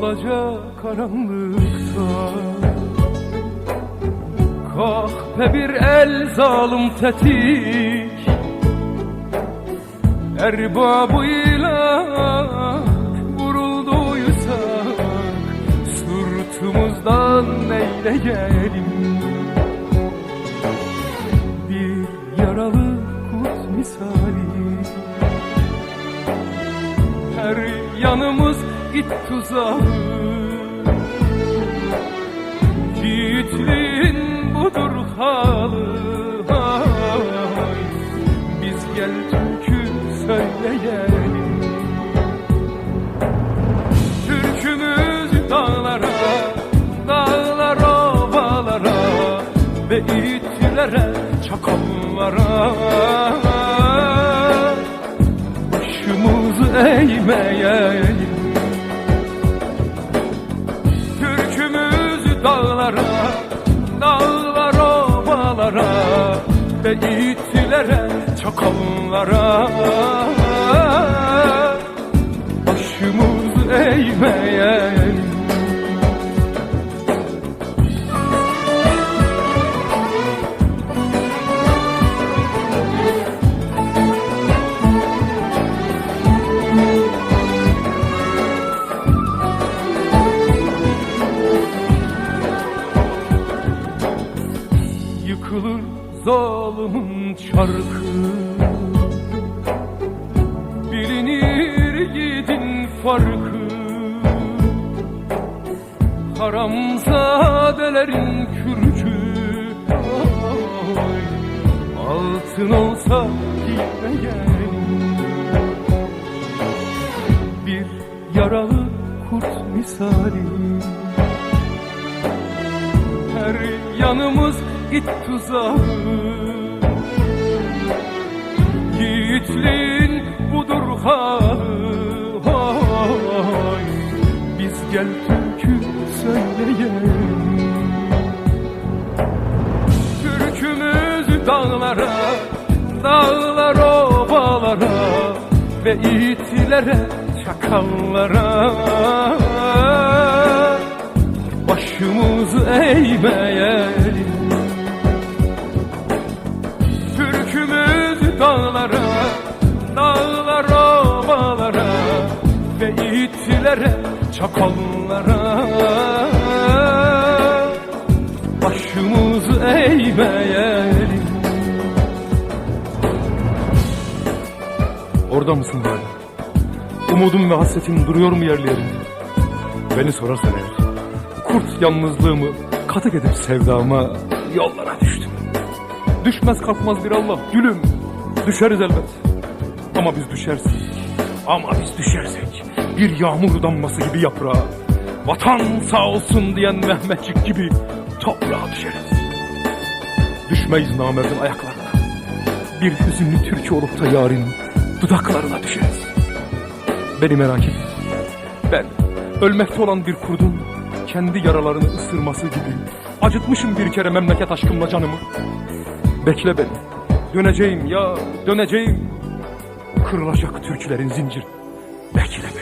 alaca karanlıkta. Kahpe bir el zalim tetik. Erbabıyla vurulduysak Sırtımızdan neyleyelim Bir yaralı kurt misali. Her yanımız it tuzağı Yiğitliğin budur halı. Biz gel türkü söyleyelim. Türkümüz dağlara, dağlar ovalara Ve itlere, çakallara Başımızı eğmeyelim Dağlara, dağlar ovalara Ve itlere, çakallara Yıkılır zalimin çarkı. Bilinir yiğidin farkı. Haramzadelerin kürkü. Ay, Altın olsa gitmeyelim. Bir yaralı kurt misali. Her yanımız it tuzağı Yiğitliğin budur halı hay. Biz gel türkü söyleyelim Türkümüz dağlara, dağlar ovalara Ve itlere, çakallara. Başımızı eğmeyelim Ve itlere, çakallara Başımızı eğmeyelim Orada mısın böyle? Umudum ve hasretim duruyor mu yerli yerinde? Beni sorarsan eğer Kurt yalnızlığımı katık edip sevdama yollara düştüm. Düşmez kalkmaz bir Allah gülüm. Düşeriz elbet. Ama biz düşersek, ama biz düşersek bir yağmur damlası gibi yaprağa, vatan sağ olsun diyen Mehmetçik gibi toprağa düşeriz. Düşmeyiz namerdin ayaklarına. Bir hüzünlü türkü olup da yarın dudaklarına düşeriz. Beni merak etme. Ben ölmekte olan bir kurdun kendi yaralarını ısırması gibi acıtmışım bir kere memleket aşkımla canımı. Bekle beni. Döneceğim ya döneceğim. Kırılacak türkülerin zincir. Bekle beni.